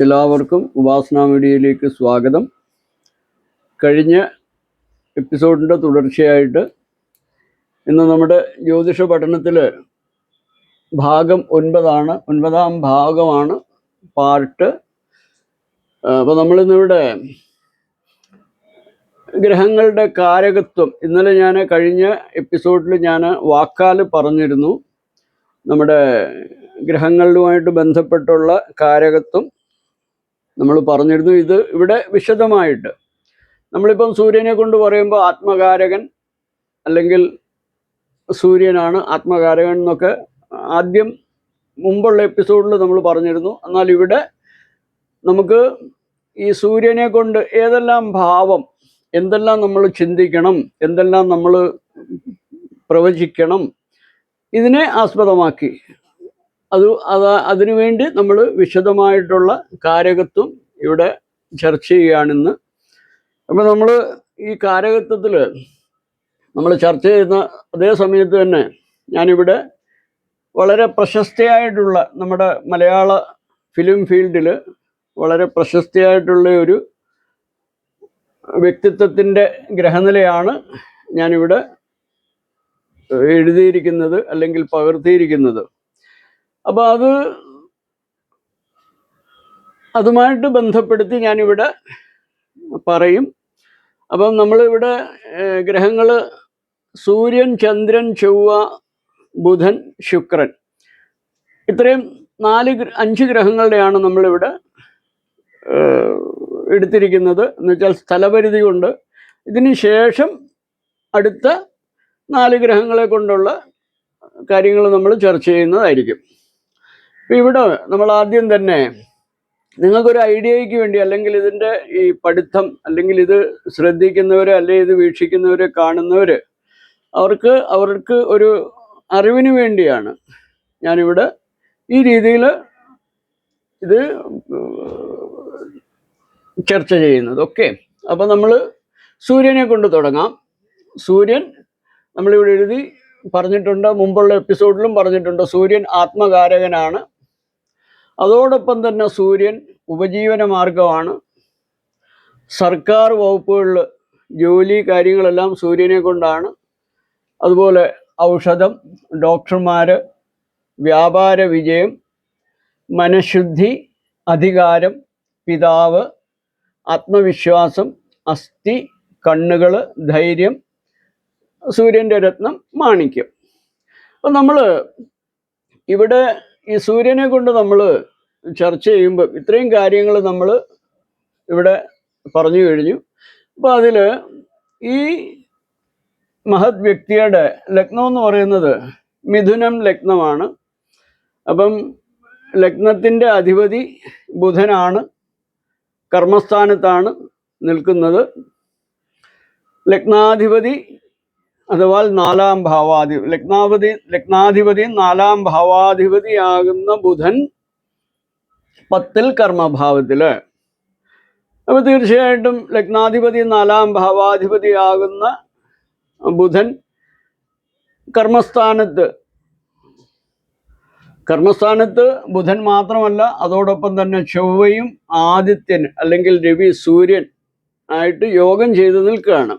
എല്ലാവർക്കും ഉപാസന മീഡിയയിലേക്ക് സ്വാഗതം. കഴിഞ്ഞ എപ്പിസോഡിന്റെ തുടർച്ചയായിട്ട് ഇന്ന് നമ്മുടെ ജ്യോതിഷ പഠനത്തിൽ ഭാഗം ഒൻപതാണ് ഒൻപതാം ഭാഗമാണ് പാർട്ട്. അപ്പോൾ നമ്മളിന്നിവിടെ ഗ്രഹങ്ങളുടെ കാരകത്വം. ഇന്നലെ ഞാൻ കഴിഞ്ഞ എപ്പിസോഡിൽ ഞാൻ വാക്കാൽ പറഞ്ഞിരുന്നു. നമ്മുടെ ഗ്രഹങ്ങളുമായിട്ട് ബന്ധപ്പെട്ടുള്ള കാരകത്വം. നമ്മൾ പറഞ്ഞിരുന്നു ഇത് ഇവിടെ വിശദമായിട്ട്. നമ്മളിപ്പം സൂര്യനെ കൊണ്ട് പറയുമ്പോൾ ആത്മകാരകൻ അല്ലെങ്കിൽ സൂര്യനാണ് ആത്മകാരകൻ എന്നൊക്കെ ആദ്യം മുമ്പുള്ള എപ്പിസോഡിൽ നമ്മൾ പറഞ്ഞിരുന്നു. എന്നാൽ ഇവിടെ നമുക്ക് ഈ സൂര്യനെ കൊണ്ട് ഏതെല്ലാം ഭാവം എന്തെല്ലാം നമ്മൾ ചിന്തിക്കണം എന്തെല്ലാം നമ്മൾ പ്രവചിക്കണം ഇതിനെ ആസ്പദമാക്കി അത് അത് അതിനുവേണ്ടി നമ്മൾ വിശദമായിട്ടുള്ള കാരകത്വം ഇവിടെ ചർച്ച ചെയ്യുകയാണിന്ന്. അപ്പോൾ നമ്മൾ ഈ കാരകത്വത്തിൽ നമ്മൾ ചർച്ച ചെയ്യുന്ന അതേ സമയത്ത് തന്നെ ഞാനിവിടെ വളരെ പ്രശസ്തയായിട്ടുള്ള നമ്മുടെ മലയാള ഫിലിം ഫീൽഡിൽ വളരെ പ്രശസ്തിയായിട്ടുള്ള ഒരു വ്യക്തിത്വത്തിന്റെ ഗ്രഹനിലയാണ് ഞാനിവിടെ എഴുതിയിരിക്കുന്നത് അല്ലെങ്കിൽ പകർത്തിയിരിക്കുന്നത്. അപ്പോൾ അത് അതുമായിട്ട് ബന്ധപ്പെടുത്തി ഞാനിവിടെ പറയും. അപ്പം നമ്മളിവിടെ ഗ്രഹങ്ങൾ സൂര്യൻ ചന്ദ്രൻ ചൊവ്വ ബുധൻ ശുക്രൻ. ഇത്രയും നാല് അഞ്ച് ഗ്രഹങ്ങളുടെയാണ് നമ്മളിവിടെ എടുത്തിരിക്കുന്നത്. എന്നുവെച്ചാൽ സ്ഥലപരിധി കൊണ്ട് ഇതിന് ശേഷം അടുത്ത നാല് ഗ്രഹങ്ങളെ കൊണ്ടുള്ള കാര്യങ്ങൾ നമ്മൾ ചർച്ച ചെയ്യുന്നതായിരിക്കും. ഇപ്പം ഇവിടെ നമ്മൾ ആദ്യം തന്നെ നിങ്ങൾക്കൊരു ഐഡിയയ്ക്ക് വേണ്ടി അല്ലെങ്കിൽ ഇതിന്റെ ഈ പഠിത്തം അല്ലെങ്കിൽ ഇത് ശ്രദ്ധിക്കുന്നവർ അല്ലെങ്കിൽ ഇത് വീക്ഷിക്കുന്നവർ കാണുന്നവർ അവർക്ക് അവർക്ക് ഒരു അറിവിന് വേണ്ടിയാണ് ഞാനിവിടെ ഈ രീതിയിൽ ഇത് ചർച്ച ചെയ്യുന്നത്. ഓക്കെ? അപ്പോൾ നമ്മൾ സൂര്യനെ കൊണ്ട് തുടങ്ങാം. സൂര്യൻ നമ്മളിവിടെ എഴുതി പറഞ്ഞിട്ടുണ്ട് മുമ്പുള്ള എപ്പിസോഡിലും പറഞ്ഞിട്ടുണ്ട് സൂര്യൻ ആത്മകാരകനാണ്. അതോടൊപ്പം തന്നെ സൂര്യൻ ഉപജീവന മാർഗമാണ്. സർക്കാർ വകുപ്പുകളിൽ ജോലി കാര്യങ്ങളെല്ലാം സൂര്യനെ കൊണ്ടാണ്. അതുപോലെ ഔഷധം ഡോക്ടർമാർ വ്യാപാര വിജയം മനഃശുദ്ധി അധികാരം പിതാവ് ആത്മവിശ്വാസം അസ്ഥി കണ്ണുകൾ ധൈര്യം സൂര്യന്റെ രത്നം മാണിക്യം. അപ്പം നമ്മൾ ഇവിടെ ഈ സൂര്യനെ കൊണ്ട് നമ്മൾ ചർച്ച ചെയ്യുമ്പോൾ ഇത്രയും കാര്യങ്ങൾ നമ്മൾ ഇവിടെ പറഞ്ഞു കഴിഞ്ഞു. അപ്പോൾ അതിൽ ഈ മഹത് വ്യക്തിയുടെ ലഗ്നം എന്ന് പറയുന്നത് മിഥുനം ലഗ്നമാണ്. അപ്പം ലഗ്നത്തിന്റെ അധിപതി ബുധനാണ്. കർമ്മസ്ഥാനത്താണ് നിൽക്കുന്നത്. ലഗ്നാധിപതി അഥവാ നാലാം ഭാവാധി ലഗ്നാപതി ലഗ്നാധിപതി നാലാം ഭാവാധിപതിയാകുന്ന ബുധൻ പത്തിൽ കർമ്മഭാവത്തിൽ. അപ്പൊ തീർച്ചയായിട്ടും ലഗ്നാധിപതി നാലാം ഭാവാധിപതിയാകുന്ന ബുധൻ കർമ്മസ്ഥാനത്ത്. കർമ്മസ്ഥാനത്ത് ബുധൻ മാത്രമല്ല അതോടൊപ്പം തന്നെ ചൊവ്വയും ആദിത്യൻ അല്ലെങ്കിൽ രവി സൂര്യൻ ആയിട്ട് യോഗം ചെയ്തു നിൽക്കുകയാണ്.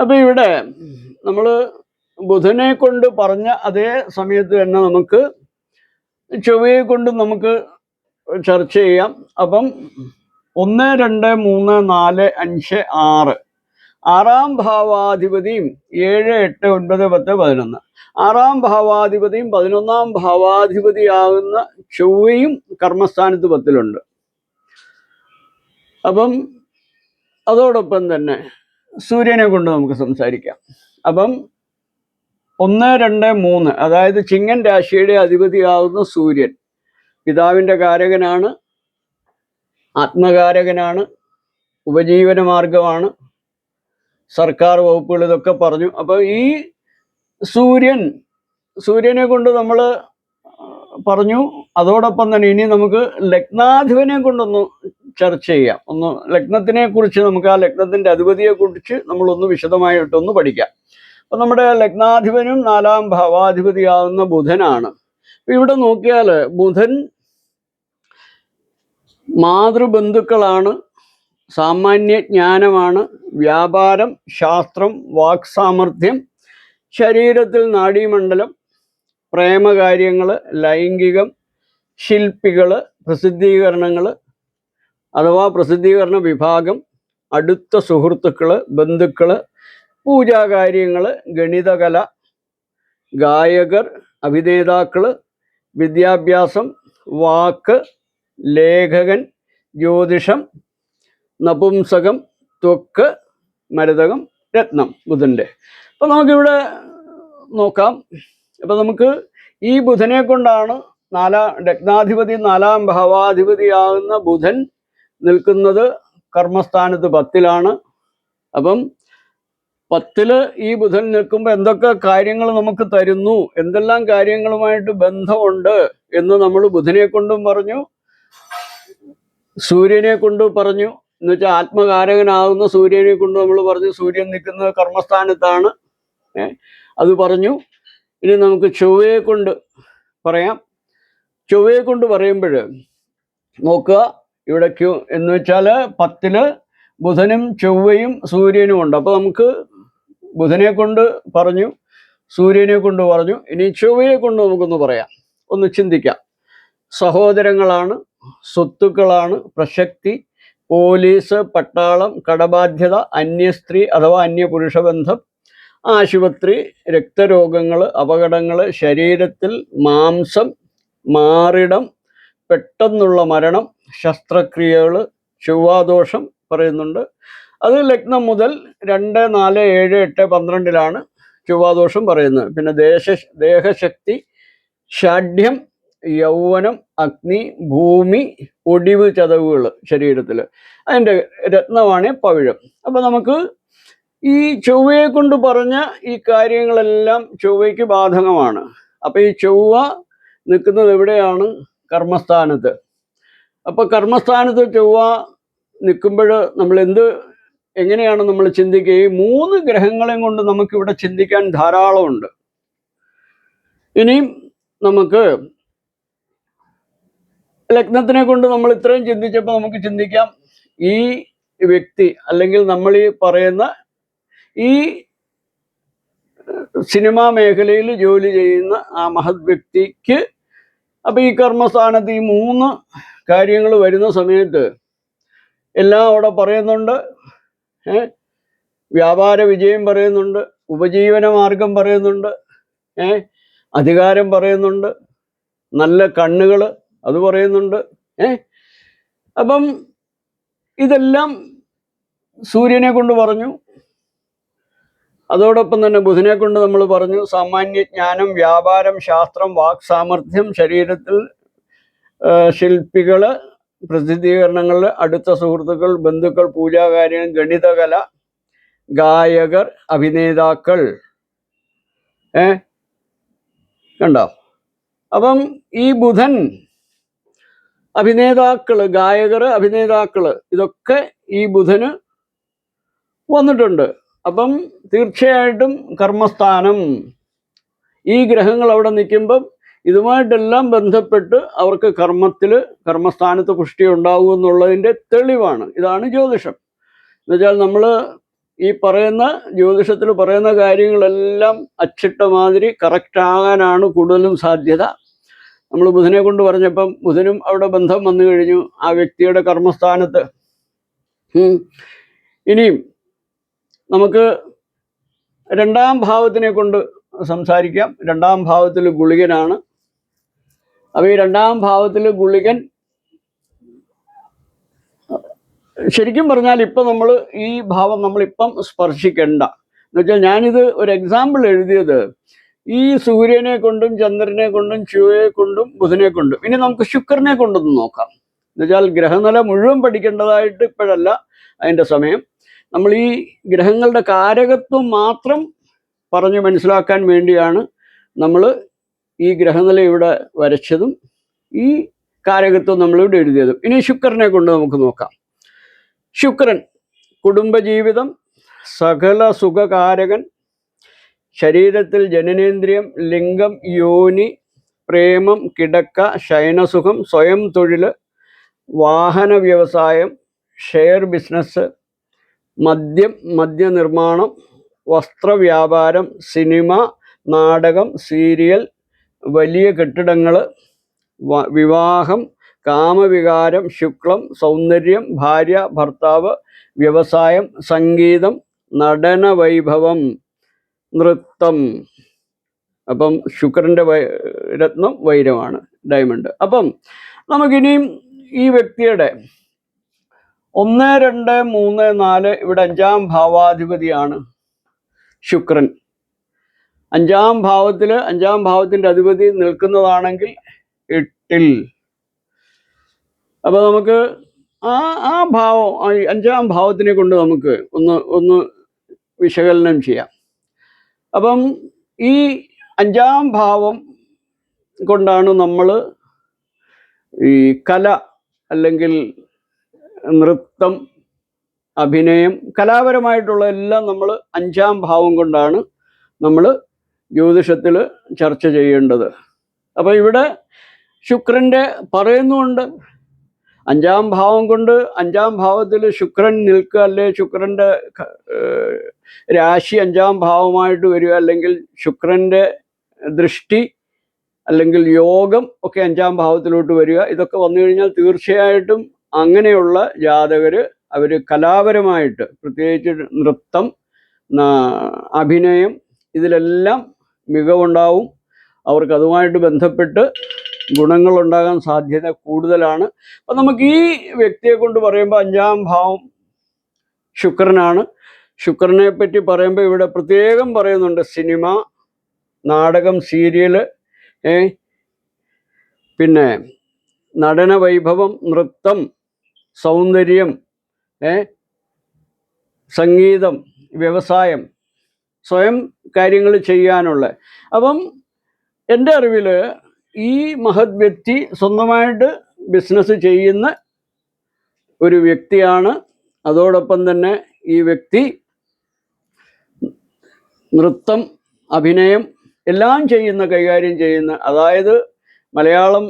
അപ്പൊ ഇവിടെ നമ്മൾ ബുധനെ കൊണ്ട് പറഞ്ഞ അതേ സമയത്ത് തന്നെ നമുക്ക് ചൊവ്വയെ കൊണ്ട് നമുക്ക് ചർച്ച ചെയ്യാം. അപ്പം ഒന്ന് രണ്ട് മൂന്ന് നാല് അഞ്ച് ആറ്. ആറാം ഭാവാധിപതിയും ഏഴ് എട്ട് ഒൻപത് പത്ത് പതിനൊന്ന്. ആറാം ഭാവാധിപതിയും പതിനൊന്നാം ഭാവാധിപതിയാകുന്ന ചൊവ്വയും കർമ്മസ്ഥാനത്ത് പത്തിലുണ്ട്. അപ്പം അതോടൊപ്പം തന്നെ സൂര്യനെ കൊണ്ട് നമുക്ക് സംസാരിക്കാം. അപ്പം ഒന്ന് രണ്ട് മൂന്ന്. അതായത് ചിങ്ങൻ രാശിയുടെ അധിപതിയാവുന്ന സൂര്യൻ. പിതാവിന്റെ കാരകനാണ്. ആത്മകാരകനാണ്. ഉപജീവന മാർഗമാണ് സർക്കാർ വകുപ്പുകൾ ഇതൊക്കെ പറഞ്ഞു. അപ്പോൾ ഈ സൂര്യൻ സൂര്യനെ കൊണ്ട് നമ്മൾ പറഞ്ഞു. അതോടൊപ്പം തന്നെ ഇനി നമുക്ക് ലഗ്നാധിപനെ കൊണ്ടൊന്ന് ചർച്ച ചെയ്യാം. ഒന്ന് ലഗ്നത്തിനെ കുറിച്ച് നമുക്ക് ആ ലഗ്നത്തിന്റെ അധിപതിയെ കുറിച്ച് നമ്മളൊന്ന് വിശദമായിട്ടൊന്ന് പഠിക്കാം. അപ്പൊ നമ്മുടെ ലഗ്നാധിപനും നാലാം ഭാവാധിപതിയാവുന്ന ബുധനാണ്. ഇവിടെ നോക്കിയാൽ ബുധൻ മാതൃബന്ധുക്കളാണ് സാമാന്യ ജ്ഞാനമാണ് വ്യാപാരം ശാസ്ത്രം വാക്സാമർഥ്യം ശരീരത്തിൽ നാഡീമണ്ഡലം പ്രേമകാര്യങ്ങൾ ലൈംഗികം ശില്പികൾ പ്രസിദ്ധീകരണങ്ങൾ അഥവാ പ്രസിദ്ധീകരണ വിഭാഗം അടുത്ത സുഹൃത്തുക്കൾ ബന്ധുക്കൾ പൂജാകാര്യങ്ങൾ ഗണിതകല ഗായകർ അഭിനേതാക്കൾ വിദ്യാഭ്യാസം വാക്ക് ലേഖകൻ ജ്യോതിഷം നപുംസകം ത്വക്ക് മരതകം രത്നം ബുധന്റെ. അപ്പോൾ നമുക്കിവിടെ നോക്കാം. അപ്പോൾ നമുക്ക് ഈ ബുധനെ കൊണ്ടാണ് നാലാം രത്നാധിപതി നാലാം ഭാവാധിപതിയാകുന്ന ബുധൻ നിൽക്കുന്നത് കർമ്മസ്ഥാനത്ത് പത്തിലാണ്. അപ്പം പത്തിൽ ഈ ബുധൻ നിൽക്കുമ്പോൾ എന്തൊക്കെ കാര്യങ്ങൾ നമുക്ക് തരുന്നു? എന്തെല്ലാം കാര്യങ്ങളുമായിട്ട് ബന്ധമുണ്ട് എന്ന് നമ്മൾ ബുധനെ കൊണ്ടും പറഞ്ഞു സൂര്യനെ കൊണ്ടും പറഞ്ഞു. എന്ന് വെച്ചാൽ ആത്മകാരകനാകുന്ന സൂര്യനെ കൊണ്ട് നമ്മൾ പറഞ്ഞു സൂര്യൻ നിൽക്കുന്നത് കർമ്മസ്ഥാനത്താണ്. അത് പറഞ്ഞു. ഇനി നമുക്ക് ചൊവ്വയെ കൊണ്ട് പറയാം. ചൊവ്വയെ കൊണ്ട് പറയുമ്പോൾ നോക്കുക ഇവിടെ ക്യൂ എന്ന് വെച്ചാൽ പത്തിൽ ബുധനും ചൊവ്വയും സൂര്യനും ഉണ്ട്. അപ്പോൾ നമുക്ക് ബുധനെ കൊണ്ട് പറഞ്ഞു സൂര്യനെ കൊണ്ട് പറഞ്ഞു. ഇനി ചൊവ്വയെ കൊണ്ട് നമുക്കൊന്ന് പറയാം. ഒന്ന് ചിന്തിക്കാം. സഹോദരങ്ങളാണ് സ്വത്തുക്കളാണ് പ്രശക്തി പോലീസ് പട്ടാളം കടബാധ്യത അന്യസ്ത്രീ അഥവാ അന്യപുരുഷ ബന്ധം ആശുപത്രി രക്തരോഗങ്ങൾ അപകടങ്ങൾ ശരീരത്തിൽ മാംസം മാറിടം പെട്ടെന്നുള്ള മരണം ശസ്ത്രക്രിയകൾ ചൊവ്വാദോഷം പറയുന്നുണ്ട്. അത് ലഗ്നം മുതൽ രണ്ട് നാല് ഏഴ് എട്ട് പന്ത്രണ്ടിലാണ് ചൊവ്വാദോഷം പറയുന്നത്. പിന്നെ ദേശ ദേഹശക്തി ഷാഢ്യം യൗവനം അഗ്നി ഭൂമി ഒടിവ് ചതവുകൾ ശരീരത്തിൽ അതിന്റെ രത്നമാണ് പവിഴം. അപ്പോൾ നമുക്ക് ഈ ചൊവ്വയെ കൊണ്ട് പറഞ്ഞ ഈ കാര്യങ്ങളെല്ലാം ചൊവ്വയ്ക്ക് ബാധകമാണ്. അപ്പോൾ ഈ ചൊവ്വ നിൽക്കുന്നത് എവിടെയാണ്? കർമ്മസ്ഥാനത്ത്. അപ്പോൾ കർമ്മസ്ഥാനത്ത് ചൊവ്വ നിൽക്കുമ്പോൾ നമ്മൾ എന്ത് എങ്ങനെയാണ് നമ്മൾ ചിന്തിക്കുക? ഈ മൂന്ന് ഗ്രഹങ്ങളെയും കൊണ്ട് നമുക്കിവിടെ ചിന്തിക്കാൻ ധാരാളമുണ്ട്. ഇനിയും നമുക്ക് ലഗ്നത്തിനെ കൊണ്ട് നമ്മൾ ഇത്രയും ചിന്തിച്ചപ്പോൾ നമുക്ക് ചിന്തിക്കാം. ഈ വ്യക്തി അല്ലെങ്കിൽ നമ്മൾ ഈ പറയുന്ന ഈ സിനിമാ മേഖലയിൽ ജോലി ചെയ്യുന്ന ആ മഹത് വ്യക്തിക്ക് അപ്പൊ ഈ കർമ്മസ്ഥാനത്ത് ഈ മൂന്ന് കാര്യങ്ങൾ വരുന്ന സമയത്ത് എല്ലാം അവിടെ പറയുന്നുണ്ട്. വ്യാപാര വിജയം പറയുന്നുണ്ട്. ഉപജീവന മാർഗം പറയുന്നുണ്ട്. ഏ? അധികാരം പറയുന്നുണ്ട്. നല്ല കണ്ണുകൾ അത് പറയുന്നുണ്ട്. ഏ? അപ്പം ഇതെല്ലാം സൂര്യനെ കൊണ്ട് പറഞ്ഞു. അതോടൊപ്പം തന്നെ ബുധനെ കൊണ്ട് നമ്മൾ പറഞ്ഞു സാമാന്യ ജ്ഞാനം വ്യാപാരം ശാസ്ത്രം വാക് സാമർഥ്യം ശരീരത്തിൽ ശില്പികൾ പ്രസിദ്ധീകരണങ്ങൾ അടുത്ത സുഹൃത്തുക്കൾ ബന്ധുക്കൾ പൂജാകാര്യങ്ങൾ ഗണിതകല ഗായകർ അഭിനേതാക്കൾ. ഏ? കണ്ടോ? അപ്പം ഈ ബുധൻ അഭിനേതാക്കൾ ഗായകർ അഭിനേതാക്കൾ ഇതൊക്കെ ഈ ബുധന് വന്നിട്ടുണ്ട്. അപ്പം തീർച്ചയായിട്ടും കർമ്മസ്ഥാനം. ഈ ഗ്രഹങ്ങൾ അവിടെ നിൽക്കുമ്പം ഇതുമായിട്ടെല്ലാം ബന്ധപ്പെട്ട് അവർക്ക് കർമ്മത്തിൽ കർമ്മസ്ഥാനത്ത് പുഷ്ടി ഉണ്ടാവും എന്നുള്ളതിന്റെ തെളിവാണ്. ഇതാണ് ജ്യോതിഷം. എന്നുവെച്ചാൽ നമ്മൾ ഈ പറയുന്ന ജ്യോതിഷത്തിൽ പറയുന്ന കാര്യങ്ങളെല്ലാം അച്ചിട്ട മാതിരി കറക്റ്റാകാനാണ് കൂടുതലും സാധ്യത. നമ്മൾ ബുധനെ കൊണ്ട് പറഞ്ഞപ്പം ബുധനും അവിടെ ബന്ധം വന്നു കഴിഞ്ഞു. ആ വ്യക്തിയുടെ കർമ്മസ്ഥാനത്ത്. ഇനിയും നമുക്ക് രണ്ടാം ഭാവത്തിനെ കൊണ്ട് സംസാരിക്കാം. രണ്ടാം ഭാവത്തിൽ ഗുളികനാണ്. അപ്പൊ ഈ രണ്ടാം ഭാവത്തിൽ ഗുളികൻ ശരിക്കും പറഞ്ഞാൽ ഇപ്പൊ നമ്മൾ ഈ ഭാവം നമ്മളിപ്പം സ്പർശിക്കണ്ട. എന്നുവെച്ചാൽ ഞാനിത് ഒരു എക്സാമ്പിൾ എഴുതിയത്. ഈ സൂര്യനെ കൊണ്ടും ചന്ദ്രനെ കൊണ്ടും ചുവയെ കൊണ്ടും ബുധനെ കൊണ്ടും. ഇനി നമുക്ക് ശുക്രനെ കൊണ്ടൊന്ന് നോക്കാം. എന്നുവെച്ചാൽ ഗ്രഹനില മുഴുവൻ പഠിക്കേണ്ടതായിട്ട് ഇപ്പോഴല്ല അതിന്റെ സമയം. നമ്മൾ ഈ ഗ്രഹങ്ങളുടെ കാരകത്വം മാത്രം പറഞ്ഞ് മനസ്സിലാക്കാൻ വേണ്ടിയാണ് നമ്മൾ ഈ ഗ്രഹനില ഇവിടെ വരച്ചതും ഈ കാരകത്വം നമ്മളിവിടെ എഴുതിയതും. ഇനി ശുക്രനെ കൊണ്ട് നമുക്ക് നോക്കാം. ശുക്രൻ കുടുംബജീവിതം സകല സുഖകാരകൻ ശരീരത്തിൽ ജനനേന്ദ്രിയം ലിംഗം യോനി പ്രേമം കിടക്ക ശയനസുഖം സ്വയം തൊഴിൽ വാഹന വ്യവസായം ഷെയർ ബിസിനസ് മദ്യം മദ്യനിർമ്മാണം വസ്ത്രവ്യാപാരം സിനിമ നാടകം സീരിയൽ വലിയ കെട്ടിടങ്ങൾ വിവാഹം കാമവികാരം ശുക്ലം സൗന്ദര്യം ഭാര്യ ഭർത്താവ് വ്യവസായം സംഗീതം നടന വൈഭവം നൃത്തം. അപ്പം ശുക്രന്റെ വൈ രത്നം വൈരമാണ് ഡയമണ്ട്. അപ്പം നമുക്കിനിയും ഈ വ്യക്തിയുടെ ഒന്ന് രണ്ട് മൂന്ന് നാല് ഇവിടെ അഞ്ചാം ഭാവാധിപതിയാണ് ശുക്രൻ. അഞ്ചാം ഭാവത്തിൽ അഞ്ചാം ഭാവത്തിന്റെ അധിപതി നിൽക്കുന്നതാണെങ്കിൽ എട്ടിൽ അപ്പോൾ നമുക്ക് ആ ആ ഭാവം അഞ്ചാം ഭാവത്തിനെ കൊണ്ട് നമുക്ക് ഒന്ന് ഒന്ന് വിശകലനം ചെയ്യാം. അപ്പം ഈ അഞ്ചാം ഭാവം കൊണ്ടാണ് നമ്മൾ ഈ കല അല്ലെങ്കിൽ നൃത്തം അഭിനയം കലാപരമായിട്ടുള്ള എല്ലാം നമ്മൾ അഞ്ചാം ഭാവം കൊണ്ടാണ് നമ്മൾ ജ്യോതിഷത്തിൽ ചർച്ച ചെയ്യേണ്ടത്. അപ്പോൾ ഇവിടെ ശുക്രന്റെ പറയുന്നുണ്ട്. അഞ്ചാം ഭാവം കൊണ്ട് അഞ്ചാം ഭാവത്തിൽ ശുക്രൻ നിൽക്കുക അല്ലെ? ശുക്രന്റെ രാശി അഞ്ചാം ഭാവമായിട്ട് വരിക അല്ലെങ്കിൽ ശുക്രന്റെ ദൃഷ്ടി അല്ലെങ്കിൽ യോഗം ഒക്കെ അഞ്ചാം ഭാവത്തിലോട്ട് വരിക. ഇതൊക്കെ വന്നു കഴിഞ്ഞാൽ തീർച്ചയായിട്ടും അങ്ങനെയുള്ള ജാതകർ അവർ കലാപരമായിട്ട് പ്രത്യേകിച്ച് നൃത്തം അഭിനയം ഇതിലെല്ലാം മികവുണ്ടാവും. അവർക്ക് അതുമായിട്ട് ബന്ധപ്പെട്ട് ഗുണങ്ങളുണ്ടാകാൻ സാധ്യത കൂടുതലാണ്. അപ്പം നമുക്ക് ഈ വ്യക്തിയെ കൊണ്ട് പറയുമ്പോൾ അഞ്ചാം ഭാവം ശുക്രനാണ്. ശുക്രനെ പറ്റി പറയുമ്പോൾ ഇവിടെ പ്രത്യേകം പറയുന്നുണ്ട് സിനിമ നാടകം സീരിയൽ ഏ പിന്നെ നടന വൈഭവം നൃത്തം സൗന്ദര്യം ഏ സംഗീതം വ്യവസായം സ്വയം കാര്യങ്ങൾ ചെയ്യാനുള്ള. അപ്പം എന്റെ അറിവിൽ ഈ മഹത് വ്യക്തി സ്വന്തമായിട്ട് ബിസിനസ് ചെയ്യുന്ന ഒരു വ്യക്തിയാണ്. അതോടൊപ്പം തന്നെ ഈ വ്യക്തി നൃത്തം അഭിനയം എല്ലാം ചെയ്യുന്ന കൈകാര്യം ചെയ്യുന്ന അതായത് മലയാളം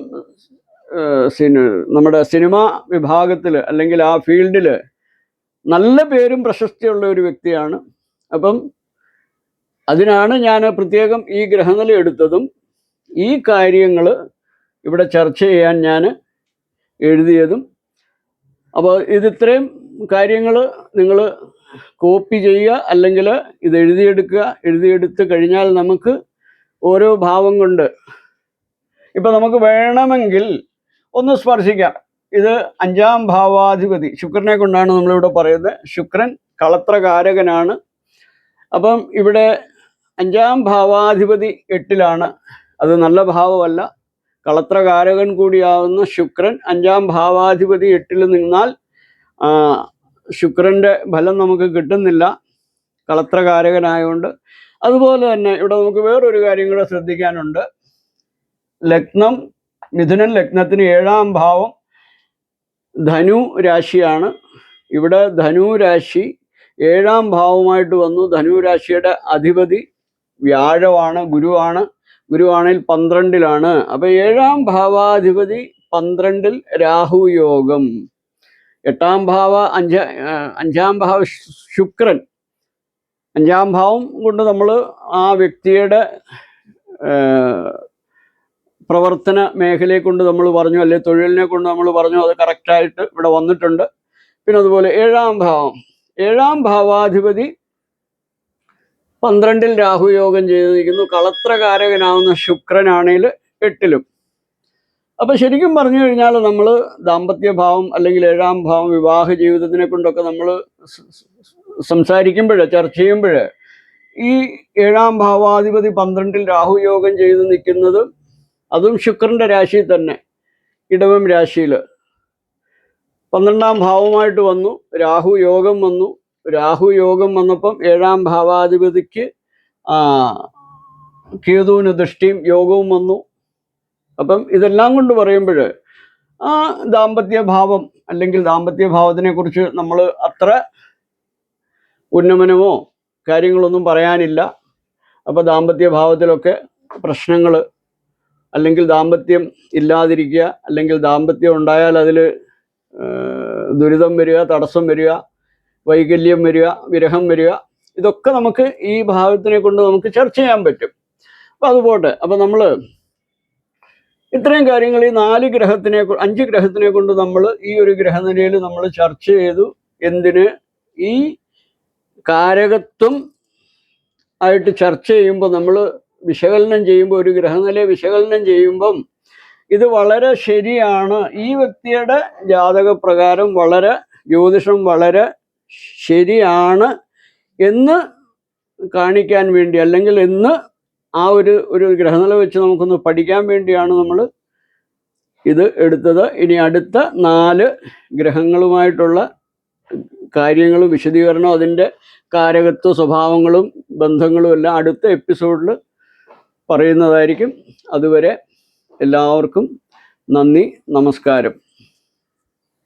സിന നമ്മുടെ സിനിമ വിഭാഗത്തിൽ അല്ലെങ്കിൽ ആ ഫീൽഡിൽ നല്ല പേരും പ്രശസ്തിയുള്ള ഒരു വ്യക്തിയാണ്. അപ്പം അതിനാണ് ഞാൻ പ്രത്യേകം ഈ ഗ്രഹനില എടുത്തതും ഈ കാര്യങ്ങൾ ഇവിടെ ചർച്ച ചെയ്യാൻ ഞാൻ എഴുതിയതും. അപ്പോൾ ഇതിത്രയും കാര്യങ്ങൾ നിങ്ങൾ കോപ്പി ചെയ്യുക അല്ലെങ്കിൽ ഇത് എഴുതിയെടുക്കുക എഴുതിയെടുത്ത് കഴിഞ്ഞാൽ നമുക്ക് ഓരോ ഭാവം കൊണ്ട് ഇപ്പം നമുക്ക് വേണമെങ്കിൽ ഒന്ന് സ്പർശിക്കാം. ഇത് അഞ്ചാം ഭാവാധിപതി ശുക്രനെ കൊണ്ടാണ് നമ്മളിവിടെ പറയുന്നത്. ശുക്രൻ കളത്രകാരകനാണ്. അപ്പം ഇവിടെ അഞ്ചാം ഭാവാധിപതി എട്ടിലാണ്. അത് നല്ല ഭാവമല്ല. കളത്രകാരകൻ കൂടിയാവുന്ന ശുക്രൻ അഞ്ചാം ഭാവാധിപതി എട്ടിൽ നിന്നാൽ ശുക്രന്റെ ഫലം നമുക്ക് കിട്ടുന്നില്ല. കളത്രകാരകനായതുകൊണ്ട് അതുപോലെ തന്നെ ഇവിടെ നമുക്ക് വേറൊരു കാര്യം കൂടെ ശ്രദ്ധിക്കാനുണ്ട്. ലഗ്നം മിഥുനൻ ലഗ്നത്തിന് ഏഴാം ഭാവം ധനു രാശിയാണ്. ഇവിടെ ധനു രാശി ഏഴാം ഭാവമായിട്ട് വന്നു. ധനു രാശിയുടെ അധിപതി വ്യാഴമാണ് ഗുരുവാണ്. ഗുരുവാണെങ്കിൽ പന്ത്രണ്ടിലാണ്. അപ്പൊ ഏഴാം ഭാവാധിപതി പന്ത്രണ്ടിൽ രാഹു യോഗം. എട്ടാം ഭാവ അഞ്ച അഞ്ചാം ഭാവ ശുക്രൻ. അഞ്ചാം ഭാവം കൊണ്ട് നമ്മൾ ആ വ്യക്തിയുടെ പ്രവർത്തന മേഖലയെ കൊണ്ട് നമ്മൾ പറഞ്ഞു അല്ലെ തൊഴിലിനെ കൊണ്ട് നമ്മൾ പറഞ്ഞു അത് കറക്റ്റായിട്ട് ഇവിടെ വന്നിട്ടുണ്ട്. പിന്നെ അതുപോലെ ഏഴാം ഭാവം. ഏഴാം ഭാവാധിപതി പന്ത്രണ്ടിൽ രാഹുയോഗം ചെയ്തിരിക്കുന്നു. കളത്രകാരകനാവുന്ന ശുക്രനാണേൽ എട്ടിലും. അപ്പൊ ശരിക്കും പറഞ്ഞു കഴിഞ്ഞാൽ നമ്മൾ ദാമ്പത്യഭാവം അല്ലെങ്കിൽ ഏഴാം ഭാവം വിവാഹ ജീവിതത്തിനെ കൊണ്ടൊക്കെ നമ്മൾ സംസാരിക്കുമ്പോൾ ചർച്ച ചെയ്യുമ്പോൾ ഈ ഏഴാം ഭാവാധിപതി പന്ത്രണ്ടിൽ രാഹുയോഗം ചെയ്ത് നിൽക്കുന്നത് അതും ശുക്രന്റെ രാശിയിൽ തന്നെ ഇടവം രാശിയിൽ പന്ത്രണ്ടാം ഭാവമായിട്ട് വന്നു രാഹു യോഗം വന്നു രാഹു യോഗം വന്നപ്പം ഏഴാം ഭാവാധിപതിക്ക് കേതുവിന് ദൃഷ്ടിയും യോഗവും വന്നു. അപ്പം ഇതെല്ലാം കൊണ്ട് പറയുമ്പോൾ ആ ദാമ്പത്യ ഭാവം അല്ലെങ്കിൽ ദാമ്പത്യ ഭാവത്തിനെ കുറിച്ച് നമ്മൾ അത്ര ഉന്നമനമോ കാര്യങ്ങളൊന്നും പറയാനില്ല. അപ്പോൾ ദാമ്പത്യ ഭാവത്തിലൊക്കെ പ്രശ്നങ്ങൾ അല്ലെങ്കിൽ ദാമ്പത്യം ഇല്ലാതിരിക്കുക അല്ലെങ്കിൽ ദാമ്പത്യം ഉണ്ടായാൽ അതിൽ ദുരിതം വരിക തടസ്സം വരിക വൈകല്യം വരിക വിരഹം വരിക ഇതൊക്കെ നമുക്ക് ഈ ഭാവത്തിനെ കൊണ്ട് നമുക്ക് ചർച്ച ചെയ്യാൻ പറ്റും. അപ്പം അതുപോട്ടെ അപ്പം നമ്മൾ ഇത്രയും കാര്യങ്ങൾ ഈ നാല് ഗ്രഹത്തിനെ അഞ്ച് ഗ്രഹത്തിനെ കൊണ്ട് നമ്മൾ ഈ ഒരു ഗ്രഹനിലയിൽ നമ്മൾ ചർച്ച ചെയ്തു. എന്തിന്? ഈ കാരകത്വം ആയിട്ട് ചർച്ച ചെയ്യുമ്പോൾ നമ്മൾ വിശകലനം ചെയ്യുമ്പോൾ ഒരു ഗ്രഹനിലയെ വിശകലനം ചെയ്യുമ്പം ഇത് വളരെ ശരിയാണ്. ഈ വ്യക്തിയുടെ ജാതക പ്രകാരം വളരെ ജ്യോതിഷം വളരെ ശരിയാണ് എന്ന് കാണിക്കാൻ വേണ്ടി അല്ലെങ്കിൽ എന്ന് ആ ഒരു ഒരു ഗ്രഹനില വെച്ച് നമുക്കൊന്ന് പഠിക്കാൻ വേണ്ടിയാണ് നമ്മൾ ഇത് എടുത്തത്. ഇനി അടുത്ത നാല് ഗ്രഹങ്ങളുമായിട്ടുള്ള കാര്യങ്ങളും വിശദീകരണവും അതിന്റെ കാരകത്വ സ്വഭാവങ്ങളും ബന്ധങ്ങളും എല്ലാം അടുത്ത എപ്പിസോഡിൽ പറയുന്നതായിരിക്കും. അതുവരെ എല്ലാവർക്കും നന്ദി നമസ്കാരം.